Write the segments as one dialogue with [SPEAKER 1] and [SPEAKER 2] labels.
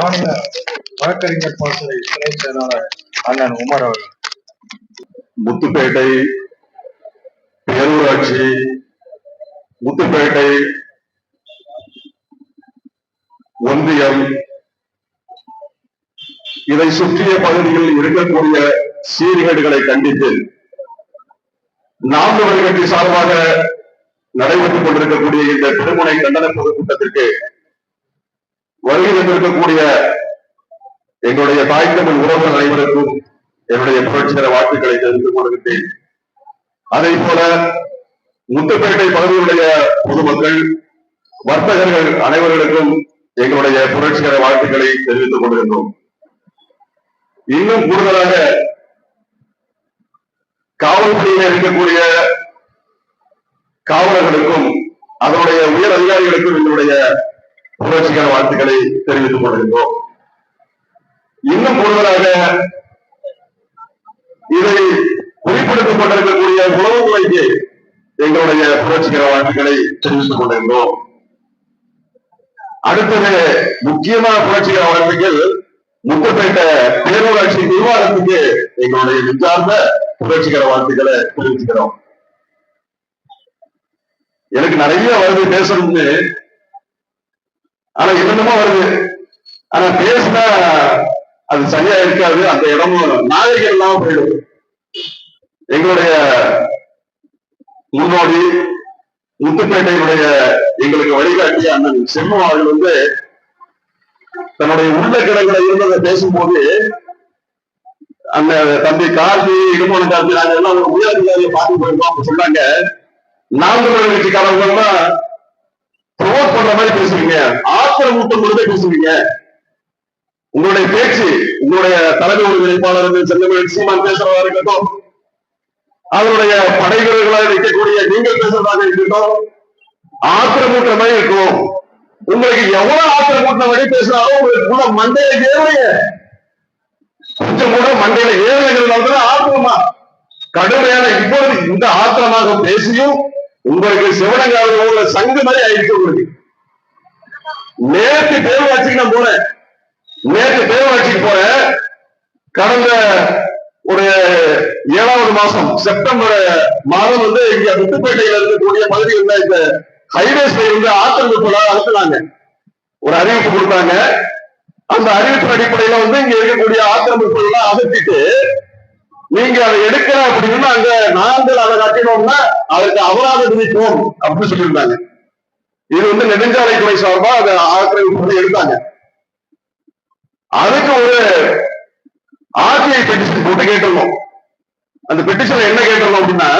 [SPEAKER 1] மாநில வழக்கறிஞர் பாசறை துணை செயலாளர் அண்ணன் உமர் அவர்கள்.
[SPEAKER 2] முத்துப்பேட்டை பேரூராட்சி முத்துப்பேட்டை ஒன்றியம். இதை சுற்றிய பகுதியில் இருக்கக்கூடிய சீர்கேடுகளை கண்டித்து நாம் தமிழர் கட்சி சார்பாக நடைபெற்றுக் கொண்டிருக்கக்கூடிய இந்த திருமுனை கண்டன பொதுக்கூட்டத்திற்கு வருகை தந்திருக்கக்கூடிய எங்களுடைய தாய் தமிழ் உறவுகள் அனைவருக்கும் என்னுடைய புரட்சிகர வாழ்த்துக்களை தெரிவித்துக் கொள்கின்றேன். அதே போல முத்துப்பேட்டை பகுதியுடைய பொதுமக்கள் வர்த்தகர்கள் அனைவர்களுக்கும் எங்களுடைய புரட்சிகர வாழ்த்துக்களை தெரிவித்துக் கொள்கின்றோம். இன்னும் கூடுதலாக காவல்துறையில் இருக்கக்கூடிய காவலர்களுக்கும் அதனுடைய உயர் அதிகாரிகளுக்கும் எங்களுடைய புரட்சிகர வாழ்த்துக்களை தெரிவித்துக் கொள்கின்றோம். இன்னும் கூடுதலாக இதை குறிப்பிடப்பட்டிருக்கக்கூடிய உணவுத்துறைக்கு எங்களுடைய புரட்சிகர வாழ்த்துக்களை தெரிவித்துக் கொண்டிருந்தோம் அடுத்தது முக்கியமான புரட்சிகர வாழ்த்துக்கள் முத்துப்பேட்டை பேரூராட்சி நிர்வாகத்துக்கு எங்களுடைய நிச்சார்ந்த புரட்சிகர வாழ்த்துக்களை தெரிவிச்சுக்கிறோம் எனக்கு நிறைய வருது பேசணும்னு ஆனா என்னென்னமோ வருது. ஆனா பேசினா அது சரியா இருக்காது. அந்த இடமும் நாகரிகம் இல்லாம போயிடும் எங்களுடைய முன்னோடி முத்துப்பேட்டையினுடைய எங்களுக்கு வழிகாட்டிய அண்ணன் செம்மம் அவர்கள் வந்து தன்னுடைய உள்ள கிடங்களை இருந்ததை பேசும்போது அந்த தம்பி கார்த்தி இடுமோன கார்த்தி நாங்க எல்லாம் ஒரு உயர் அதிகாரியை பார்த்து போயிருக்கோம். அப்ப சொன்னாங்க நாம் தமிழர் தான் ப்ரொமோட் பண்ற மாதிரி பேசுவீங்க. ஆத்திரமூட்டம் கொடுத்தே பேசுவீங்க. உங்களுடைய பேச்சு உங்களுடைய தலைமை ஒருங்கிணைப்பாளர் செல்லமிழ் சீமான் பேசுறதா இருக்கட்டும் அதனுடைய படை வீரர்களாக நிற்கக்கூடிய நீங்கள் பேசுறதாக இருக்கட்டும் மாதிரி இருக்கும். உங்களுக்கு எவ்வளவு ஆத்திரமூட்ட மாதிரி பேசினாலும் உங்களுக்கு கூட மண்டையில ஏழைய கொஞ்சம் கூட மண்டையில ஏழைகள் ஆத்திரமா? கடுமையான இப்பொழுது இந்த ஆத்திரமாக பேசியும் உங்களுக்கு சிவனங்காவது உங்களை சங்கு மாதிரி ஆயிடுச்சு உங்களுக்கு. நேற்று பேரூராட்சிக்கு நான் போனேன். நேற்று பேரூராட்சிக்கு போறேன் கடந்த ஒரு ஏழாவது மாசம் செப்டம்பர் மாதம் வந்து இங்க முத்துப்பேட்டையில இருக்கக்கூடிய பகுதி இருந்த இந்த ஹைவேஸ்ல இருந்து ஆக்கிரமிப்புல அனுப்புனாங்க. ஒரு அறிவிப்பு கொடுத்தாங்க. அந்த அறிவிப்பு அடிப்படையில வந்து இங்க இருக்கக்கூடிய ஆக்கிரமிப்புகள் அகற்றிட்டு நீங்க அதை எடுக்கல அப்படின்னு அங்க நாங்கள் அதை கட்டினோம்னா அதுக்கு அபராதம் விதிப்போம் அப்படின்னு சொல்லியிருந்தாங்க. இது வந்து நெடுஞ்சாலைத்துறை சார்பா அதை ஆக்கிரமிப்பு எடுத்தாங்க. அதுக்கு ஒரு ஆர்டிஐ பெட்டிஷன் போட்டு கேட்டிருந்தோம். அந்த பெட்டிஷன் என்ன கேட்டிருந்தோம் அப்படின்னா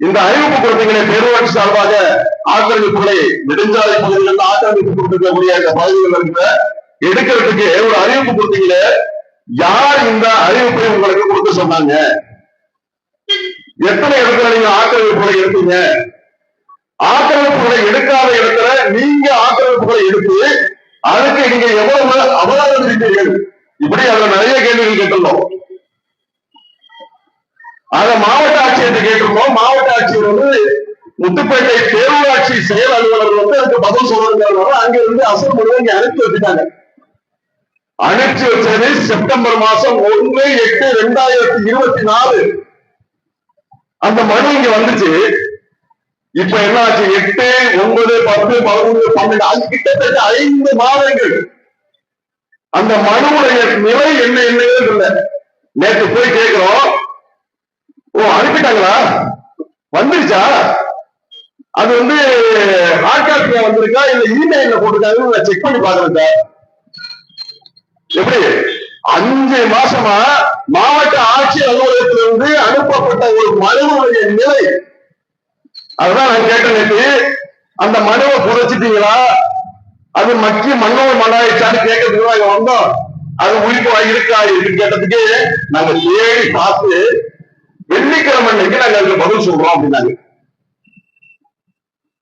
[SPEAKER 2] இந்த அறிவிப்பு கொடுத்தீங்களே பேரூராட்சி சார்பாக ஆக்கிரமிப்புகளை நெடுஞ்சாலை பகுதிகளில் ஆக்கிரமிப்பு கொடுத்திருக்கக்கூடிய இந்த பகுதிகளில் இருக்கிற எடுக்கிறதுக்கு ஒரு அறிவிப்பு கொடுத்தீங்களே யார் இந்த அறிவிப்பை உங்களுக்கு கொடுக்க சொன்னாங்க? எத்தனை இடத்துல நீங்க ஆக்கிரமிப்புகளை எடுத்தீங்க? ஆக்கிரமிப்புகளை எடுக்காத இடத்துல நீங்க ஆக்கிரமிப்புகளை எடுத்து அதுக்கு நீங்க எவ்வளவு அபராதம் விதிப்பீர்கள் இப்படி அதுல நிறைய கேள்விகள் கேட்டிருந்தோம். அத மாவட்ட ஆட்சியர்கிட்ட கேட்டிருந்தோம். மாவட்ட ஆட்சியர் வந்து முத்துப்பேட்டை பேரூராட்சி செயல் அலுவலர் வந்து அதுக்கு பதில் சொல்றாங்க அங்க இருந்து அசல் முழுவதும் அனுப்பி வச்சுட்டாங்க அழைச்சி வச்சது செப்டம்பர் மாசம் ஒன்று எட்டு ரெண்டாயிரத்தி இருபத்தி நாலு. அந்த மனு இங்க வந்துச்சு. இப்ப என்ன ஆச்சு எட்டு ஒன்பது பத்து பதினொன்று பன்னெண்டு அது கிட்டத்தட்ட ஐந்து மாதங்கள். அந்த மனுவுடைய நிலை என்ன என்னன்னு இல்லை நேற்று போய் கேட்கிறோம் ஓ அனுப்பிட்டாங்களா? வந்துருச்சா? அது வந்து ஹார்ட் காப்பியா வந்திருக்கா? இல்ல இமெயில போட்டிருக்காங்கன்னு நான் செக் பண்ணி பாக்குறேன் சார். எப்படி? அஞ்சு மாசமா மாவட்ட ஆட்சி அலுவலகத்திலிருந்து அனுப்பப்பட்ட ஒரு மனுவுடைய நிலை. அதுதான் நான் கேட்டேன் நேற்று. அந்த மனுவை புதைச்சிட்டீங்களா? அது மக்கி மண்ணோட மண்ணாயிடுச்சான்னு கேட்கறதுக்கு நாங்க வந்தோம். அது உயிர்ப்பா இருக்கா இருக்குன்னு கேட்டதுக்கு நாங்க தேடி பார்த்து வெள்ளிக்கிழமை அன்னைக்கு நாங்க அதுக்கு பதில் சொல்றோம் அப்படின்னாங்க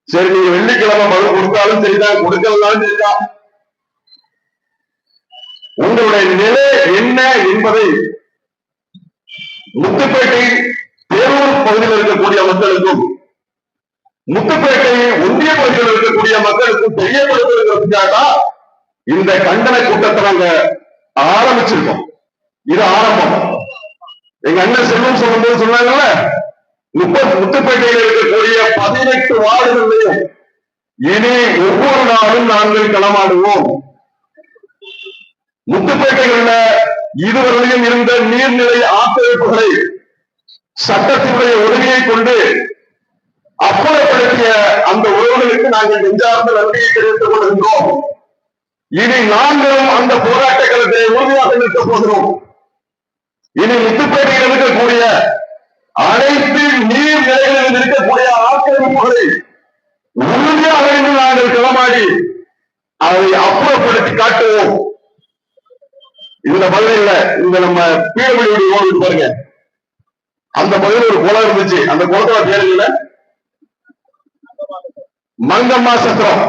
[SPEAKER 2] சரி நீங்க வெள்ளிக்கிழமை பதில் கொடுத்தாலும் சரிதான் கொடுக்கலனாலும் சரிதான். உங்களுடைய நிலை என்ன என்பதை முத்துப்பேட்டை பேரூர் பகுதியில் இருக்கக்கூடிய மக்களுக்கும் முத்துப்பேட்டை ஒன்றிய பகுதியில் இருக்கக்கூடிய மக்களுக்கும் தெரியப்படுத்துவதற்காக இந்த கண்டன கூட்டத்தை நாங்க ஆரம்பிச்சிருக்கோம். இது ஆரம்பம். எங்க அண்ணன் செல்வம் சொல்லும்போது சொன்னாங்கல்ல முப்பது முத்துப்பேட்டையில் இருக்கக்கூடிய பதினெட்டு வார்டுகளையும் இனி ஒவ்வொரு நாளும் நாங்கள் களமாடுவோம். முத்துப்பேட்டைகளில் இதுவரையும் இருந்த நீர்நிலை ஆக்கிரமிப்புகளை சட்டத்தினுடைய உதவியை கொண்டு அப்புறப்படுத்திய அந்த உறவுகளுக்கு நாங்கள் நெஞ்சார்ந்த நன்றியை தெரிவித்துக் கொள்கின்றோம் இனி நாங்களும் அந்த போராட்ட களத்தை உறுதியாக நிற்கப் போகிறோம். இனி முத்துப்பேட்டையில் இருக்கக்கூடிய அனைத்து நீர்நிலைகளில் இருக்கக்கூடிய ஆக்கிரமிப்புகளை உறுதியாக நாங்கள் களமாடி அதை அப்புறப்படுத்தி காட்டுவோம். இந்த இல்ல. இந்த நம்ம பீடபிள்யூடி ஓடு பாருங்க. அந்த பகுதியில் ஒரு குளம் இருந்துச்சு. அந்த குளத்தோட பேர் இல்ல மங்கம்மா சத்திரம்.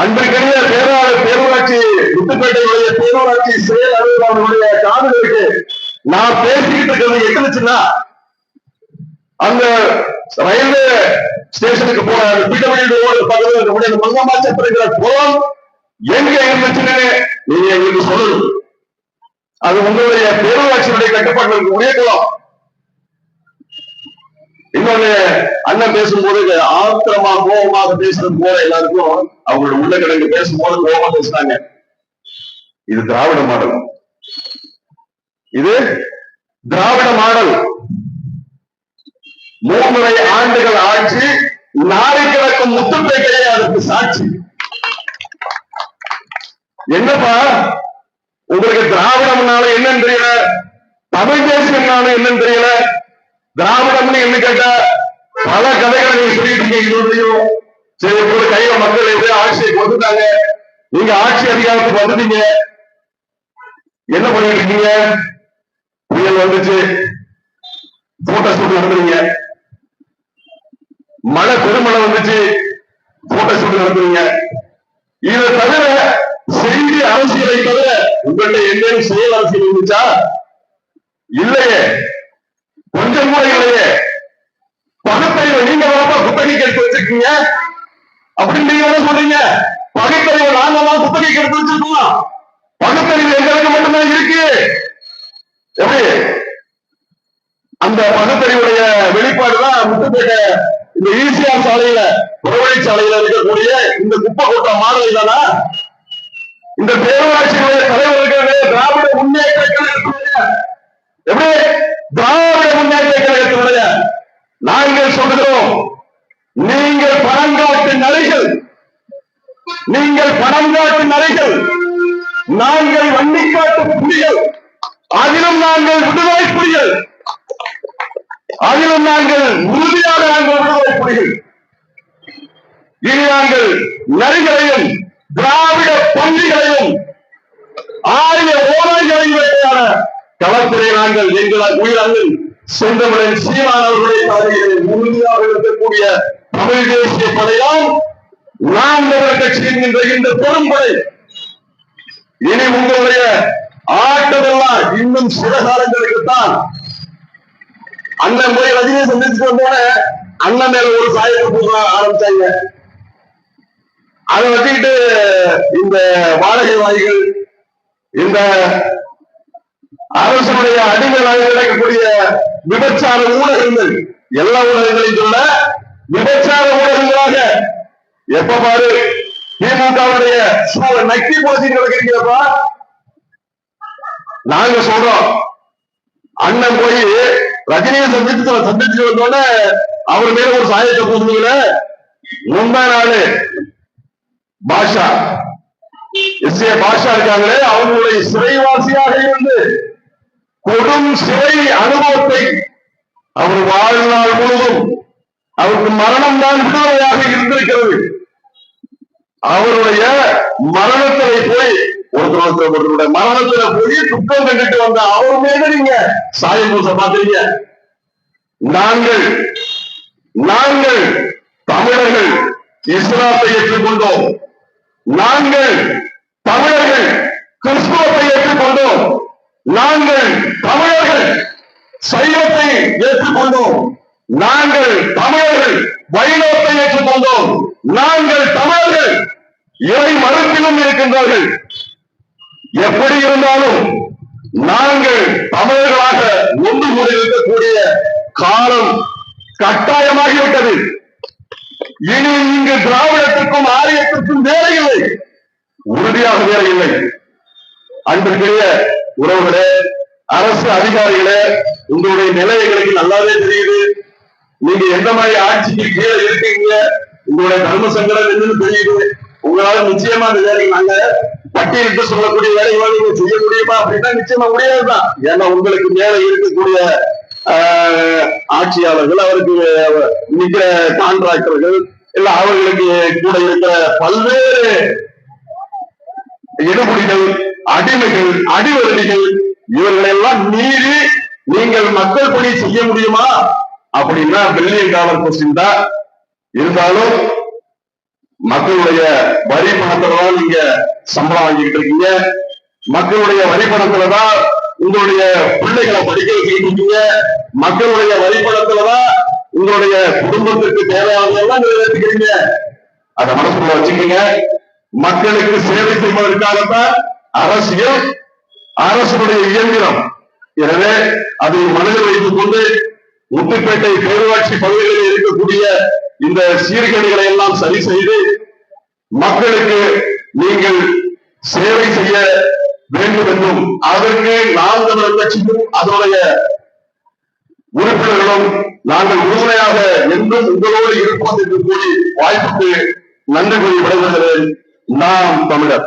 [SPEAKER 2] அன்றைக்கிடையே பேராளர் பேரூராட்சி முத்துப்பேட்டையுடைய பேரூராட்சி செயல் அலுவலர்களுடைய காதுகளுக்கு நான் பேசிக்கிட்டு இருக்கிறது எட்டுச்சுன்னா அந்த ரயில்வே ஸ்டேஷனுக்கு போன பிடபிள்யூடி பக்கத்தில் இருக்கக்கூடிய அந்த மங்கம்மா சத்திரங்கிற குளம் எங்க பிரச்சனை நீங்க எங்களுக்கு சொல்லணும். அது உங்களுடைய பேரூராட்சியுடைய கட்டுப்பாட்டில் இருக்கக்கூடிய குளம் இன்னொன்னு அண்ணன் பேசும்போது ஆத்திரமா கோபமாக பேசுறது போல எல்லாருக்கும் அவங்களோட உள்ள கிடங்கு பேசும்போது கோபமா பேசுனாங்க. இது திராவிட மாடல். இது திராவிட மாடல். மூன்றரை ஆண்டுகள் ஆட்சி நாளை கிடக்கும் முத்துப்பேட்டையே கிடையாது சாட்சி. என்னப்பா? உங்களுக்கு திராவிடம்னால என்னன்னு தெரியல? தமிழ் தேசியம்னால என்னன்னு தெரியல? திராவிடம்னு என்ன கேட்டா பல கதைகளை நீங்க சொல்லிட்டு இருக்கீங்க சரி உங்களோட கையில மக்கள் எப்படியோ ஆட்சியை கொடுத்துட்டாங்க. நீங்க ஆட்சி அதிகாரத்துக்கு வந்துட்டீங்க. என்ன பண்ணிட்டு இருக்கீங்க? புயல் வந்துச்சு. போட்டோ ஷூட் நடத்துறீங்க. மழை பெருமழை வந்துச்சு. போட்டோ ஷூட் நடத்துறீங்க. இதை தவிர பெரிய அரசியலை தவிர உங்கள்ட்ட எங்கேயும் செயல் அரசியல் இருந்துச்சா? இல்லையே. கொஞ்சம் கூட இல்லையே. பகுத்தறிவு நீங்க வரப்ப குத்தகை கெடுத்து வச்சிருக்கீங்க. அப்படின்னு நீங்க என்ன சொல்றீங்க? பகுத்தறிவு நாங்க தான் குத்தகை கெடுத்து வச்சிருக்கோம்? பகுத்தறிவு எங்களுக்கு மட்டும்தான் இருக்கு. எப்படி? அந்த பகுத்தறிவுடைய வெளிப்பாடுதான் முத்துப்பேட்டை இந்த ஈசிஆர் சாலையில புறவழி சாலையில இருக்கக்கூடிய இந்த குப்பை கூட்டம் மாடல் தானா? இந்த பேரூராட்சியுடைய தலைவர்கள் திராவிட முன்னேற்ற கழகத்துடைய எப்படி? திராவிட முன்னேற்ற கழகத்தினுடைய நாங்கள் சொல்கிறோம் நீங்கள் பணங்காட்டு நரிகள் நீங்கள் பணங்காட்டு நரிகள் நாங்கள் வண்டிக்காட்டு புலிகள் அதிலும் நாங்கள் விடுதலை புலிகள் அதிலும் நாங்கள் உறுதியாக நாங்கள் விடுதலை புலிகள். இனி நாங்கள் நரிகளையும் திராவிட பள்ளிகளையும் ஆரிய ஓலைகளையும் வேட்டையாட களத்திலே நாங்கள் எங்கள் உயிரங்கள் சொந்தமுடன் சீமான் அவர்களுடைய உறுதியாக இருக்கக்கூடிய தமிழ் தேசிய படையால் நாம் கட்சியின் இந்த இந்த பெரும்படை. இனி உங்களுடைய ஆட்டமெல்லாம் இன்னும் சில காலங்களுக்கு தான் அண்ணன் போய் ரஜினியை சந்திச்சுட்டு வந்தோட அண்ணன் மேல ஒரு சாயத்தை போக ஆரம்பிச்சாங்க. அதை வச்சுக்கிட்டு இந்த வாடகை வாய்கள் இந்த அரசுடைய அடிமையாக கிடைக்கக்கூடிய விபச்சார ஊடகங்கள் எல்லா ஊடகங்களையும் சொல்ல விபச்சார ஊடகங்களாக எப்ப பாரு திமுகவுடைய நக்கி போச்சு கிடக்கிறீங்கப்பா நாங்க சொல்றோம். அண்ணன் போய் ரஜினியை சந்திச்சு சந்திச்சு வந்தோடனே அவர் மேல ஒரு சாயத்தை போதுங்கள முந்தா நாள் பாஷா. எஸ் ஏ பாஷா இருக்காங்களே அவங்களுடைய சிறைவாசியாக இருந்து கொடும் சிறை அனுபவத்தை அவர் வாழ்நாள் முழுவதும் அவருக்கு மரணம் தான் விடுதலையாக இருந்திருக்கிறது. அவருடைய மரணத்திலே போய் ஒருத்தர் ஒருத்தர் ஒருத்தருடைய மரணத்துல போய் துக்கம் கண்டுட்டு வந்த அவர் மேல நீங்க சாயம் பூச பாத்தீங்க நாங்கள் நாங்கள் தமிழர்கள் இஸ்லாத்தை ஏற்றுக்கொண்டோம். நாங்கள் தமிழர்கள் கிறிஸ்துவத்தை ஏற்றுக்கொண்டோம். நாங்கள் தமிழர்கள் சைவத்தை ஏற்றுக்கொண்டோம். நாங்கள் தமிழர்கள் வைணவத்தை ஏற்றுக்கொண்டோம். நாங்கள் தமிழர்கள் இறை மறுப்பிலும் இருக்கின்றார்கள். எப்படி இருந்தாலும் நாங்கள் தமிழர்களாக ஒன்று கூடி இருக்கக்கூடிய காலம் கட்டாயமாகிவிட்டது. இனி இங்கு திராவிடத்திற்கும் ஆலயத்திற்கும் வேலை இல்லை. உறுதியாக வேலை இல்லை. அன்பிற்குரிய உறவுகளே அரசு அதிகாரிகளே உங்களுடைய நிலை எங்களுக்கு நல்லாவே தெரியுது. நீங்க எந்த மாதிரி ஆட்சிக்கு கீழே இருக்கீங்க? உங்களுடைய தர்ம சங்கடம் என்னன்னு தெரியுது. உங்களால நிச்சயமா அந்த வேலை நாங்க பட்டியலிட்டு சொல்லக்கூடிய வேலைகளை நீங்க செய்ய முடியுமா அப்படின்னா நிச்சயமா முடியாதுதான். ஏன்னா உங்களுக்கு மேல இருக்கக்கூடிய ஆட்சியாளர்கள் அவருக்கு நிற்கிற கான்ட்ராக்டர்கள் இல்ல அவர்களுக்கு கூட இருக்கிற பல்வேறு எடுபடிகள் அடிமைகள் அடிவருடிகள் இவர்களை எல்லாம் மீறி நீங்கள் மக்கள் பணி செய்ய முடியுமா? அப்படின்னா பில்லியன் டாலர் கொஸ்டின் தான். இருந்தாலும் மக்களுடைய வரி பணத்துல தான் நீங்க சம்பளம் வாங்கிட்டு இருக்கீங்க. மக்களுடைய வரி பணத்துல தான் உங்களுடைய பிள்ளைகளை படிக்க வச்சுட்டு மக்களுடைய வழிபடத்துலதான் உங்களுடைய குடும்பத்திற்கு தேவையானதெல்லாம் நிறைவேற்றிக்கிறீங்க அதை மனசுக்குள்ள வச்சுக்கோங்க. மக்களுக்கு சேவை செய்வதற்காகத்தான் அரசியல் அரசுடைய இயந்திரம். எனவே அதை மனதில் வைத்துக் கொண்டு முத்துப்பேட்டை பேரூராட்சி பகுதிகளில் இருக்கக்கூடிய இந்த சீர்கேடுகளை எல்லாம் சரி செய்து மக்களுக்கு நீங்கள் சேவை செய்ய வேண்டும் என்றும் அதற்கு நாம் தமிழர் கட்சிக்கும் அதனுடைய உறுப்பினர்களும் நாங்கள் உறுதுணையாக என்றும் உங்களோடு இருப்போம் என்று கூறி வாய்ப்புக்கு நன்றி கூறி விடைபெறுகிறேன். நாம் தமிழர்.